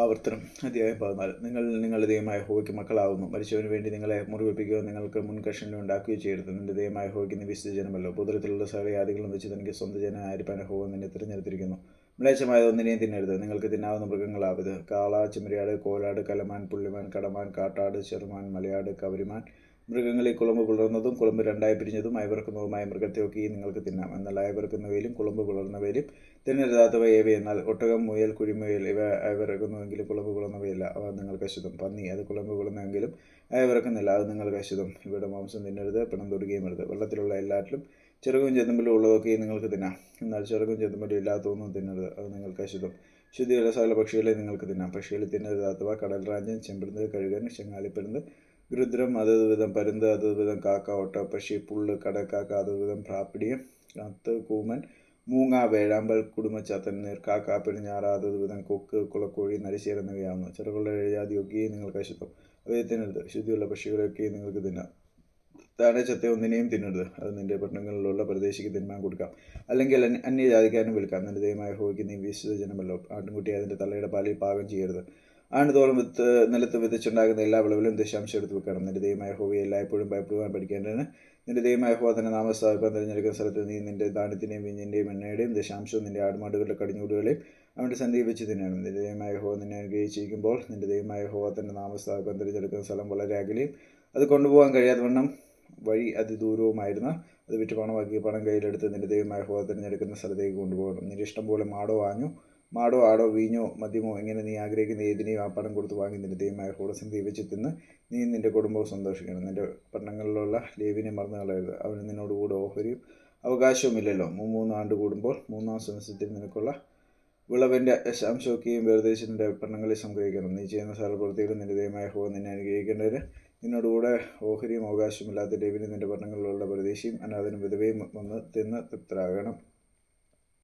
ആവർത്തനം അധ്യായം പതിനാല്. നിങ്ങൾ നിങ്ങളുടെ ദൈവമായ ഹോയ്ക്ക് മക്കളാവുന്നു. മരിച്ചവന് വേണ്ടി നിങ്ങളെ മുറിവേൽപ്പിക്കുകയോ നിങ്ങൾക്ക് മുൻകഷണം ഉണ്ടാക്കുകയോ ചെയ്യരുത്. നിന്റെ ദൈവമായ ഹോയ്ക്ക് നീ ജനമല്ലോ. ഭൂതലത്തിലുള്ള സകലയാദികളും വെച്ച് തനിക്ക് സ്വന്തം ജനം ആയിരിക്കാൻ ഹോവ നിന്നെ തിരഞ്ഞെടുത്തിരിക്കുന്നു. മ്ലേച്ഛമായ ഒന്നിനെയും തിന്നരുത്. നിങ്ങൾക്ക് തിന്നാവുന്ന മൃഗങ്ങളാവത് കാള ചെമ്മരിയാട് കോലാട് കലമാൻ പുള്ളിമാൻ കടമാൻ കാട്ടാട് ചെറുമാൻ മലയാട് കവരിമാൻ മൃഗങ്ങളിൽ കുളമ്പ് പുലർന്നതും കുളമ്പ് രണ്ടായി പിരിഞ്ഞതും അയവിറക്കുന്നതുമായ മൃഗത്തെയൊക്കെ നിങ്ങൾക്ക് തിന്നാം. എന്നാൽ അയവിറക്കുന്നവയിലും കുളമ്പ് പുലർന്നവയിലും തിന്നരുതാത്തവ ഏവ? എന്നാൽ ഒട്ടകം മുയൽ കുഴിമുയൽ ഇവ അയവിറക്കുന്നുവെങ്കിലും കുളമ്പ് പുലർന്നവയില്ല അവ നിങ്ങൾക്ക് അശുദ്ധം പന്നി അത് കുളമ്പ് പുലർന്നെങ്കിലും അയവിറക്കുന്നില്ല. അത് നിങ്ങൾക്ക് അശുദ്ധം ഇവയുടെ മാംസം തിന്നരുത് പിണം തൊടുകയും അരുത്. വെള്ളത്തിലുള്ള എല്ലാറ്റിലും ചെറുകും ചെന്തുമ്പലും ഉള്ളതൊക്കെ നിങ്ങൾക്ക് തിന്നാം. എന്നാൽ ചെറുകും ചെതുമ്പലും ഇല്ലാത്തതൊന്നും തിന്നരുത്. അത് നിങ്ങൾക്ക് അശുദ്ധം ശുദ്ധിയുള്ള സകല പക്ഷികളെ നിങ്ങൾക്ക് തിന്നാം. പക്ഷികളിൽ തിന്നരുതാത്തവ കടൽ റാഞ്ചൻ ചെമ്പിടുന്നത് കഴുകൻ ഗൃദ്രം അതത് വിധം പരുന്ത് അതത് വിധം കാക്ക ഒട്ട പക്ഷി പുള്ള് കടക്കാക്ക അതത് വിധം പ്രാപ്പിടിയം കത്ത് കൂമൻ മൂങ്ങ വേഴാമ്പൽ കുടുംബച്ചാത്തൻ നീർക്കാക്ക പിടിഞ്ഞാറ അതത് വിധം കൊക്ക് കുളക്കോഴി നരിശീർ എന്നിവയാവുന്നു. ചെറുകളുടെ എഴുതാതിയൊക്കെയും നിങ്ങൾക്ക് അശുദ്ധം അവയെ തിന്നരുത്. ശുദ്ധിയുള്ള പക്ഷികളെയൊക്കെയും നിങ്ങൾക്ക് തിന്നാം. താഴെ ചത്ത ഒന്നിനെയും തിന്നരുത്. അത് നിന്റെ പട്ടണങ്ങളിലുള്ള പ്രദേശിക്ക് തിന്മാൻ കൊടുക്കാം. അല്ലെങ്കിൽ അന്യ- അന്യജാതിക്കാരനും വിൽക്കാം. നിന്റെ ദൈവമായ ഹോയ്ക്ക് നീ വിശുദ്ധ ജനമല്ലോ ആട്ടിൻകുട്ടി അതിന്റെ തലയുടെ പാലിൽ പാകം ചെയ്യരുത്. ആണ്ടുതോറും വിത്ത് നിലത്ത് വിതച്ചുണ്ടാകുന്ന എല്ലാ വിളവിലും ദശാംശം എടുത്ത് വെക്കണം. നിന്റെ ദൈവമായ ഹോവയെ എല്ലായ്പ്പോഴും ഭയപ്പെടുവാൻ പഠിക്കേണ്ടതിന് നിന്റെ ദൈവമായ ഹോവ തന്നെ നാമസ്ഥാപിക്കാൻ തിരഞ്ഞെടുക്കുന്ന സ്ഥലത്ത് നീ നിന്റെ ധാന്യത്തിന്റെയും വിഞ്ഞിന്റെയും എണ്ണയുടെയും ദശാംശവും നിന്റെ ആടുമാടുകളുടെ കടിഞ്ഞൂടുകളെയും അവന്റെ സന്ധിയിൽ വെച്ച് തന്നെയാണ് നിന്റെ ദൈവമായ ഹോവ നിന്നെ അനുഗ്രഹിച്ചിരിക്കുമ്പോൾ നിന്റെ ദൈവമായ ഹോവ തന്നെ നാമസ്ഥാപിക്കാൻ തിരഞ്ഞെടുക്കുന്ന സ്ഥലം വളരെ അകലെയും അത് കൊണ്ടുപോകാൻ കഴിയാത്ത വണ്ണം വഴി അതിദൂരവുമായിരുന്ന അത് വിറ്റ് പണമാക്കി പണം കയ്യിലെടുത്ത് നിന്റെ ദൈവമായ ഹോവ തിരഞ്ഞെടുക്കുന്ന സ്ഥലത്തേക്ക് കൊണ്ടുപോകണം. നിന്റെ ഇഷ്ടം പോലെ മാടോ ആഞ്ഞോ മാടോ ആടോ വീഞ്ഞോ മദ്യമോ എങ്ങനെ നീ ആഗ്രഹിക്കുന്ന ഏതിനെയും ആ പണം കൊടുത്ത് വാങ്ങി നിന്റെ ദൈവമായ ഹോടസന്ധി ദൈവിച്ചു തിന്ന് നീ നിന്റെ കുടുംബവും സന്തോഷിക്കണം. നിന്റെ പട്ടണങ്ങളിലുള്ള ലേവിനെ മറന്നു കളയരുത്. അവന് നിന്നോട് കൂടെ ഓഹരിയും അവകാശവുമില്ലല്ലോ. മൂന്ന് ആണ്ട് കൂടുമ്പോൾ മൂന്നാം സംവത്സരത്തിൽ നിനക്കുള്ള വിളവിന്റെ ദശാംശമൊക്കെയും വേർതിരിച്ച് നിന്റെ പട്ടണങ്ങളിൽ സംഗ്രഹിക്കണം. നീ ചെയ്യുന്ന സകല പ്രവൃത്തികളും നിന്റെ ദൈവമായ ഹോ നിന്നെ അനുഗ്രഹിക്കേണ്ടവർ നിന്നോടുകൂടെ ഓഹരിയും അവകാശമില്ലാത്ത ലേവിനെ നിന്റെ പട്ടണങ്ങളിലുള്ള പ്രദേശിയും അനാഥനും വിധവയും വന്ന് തിന്ന് തൃപ്തരാകണം.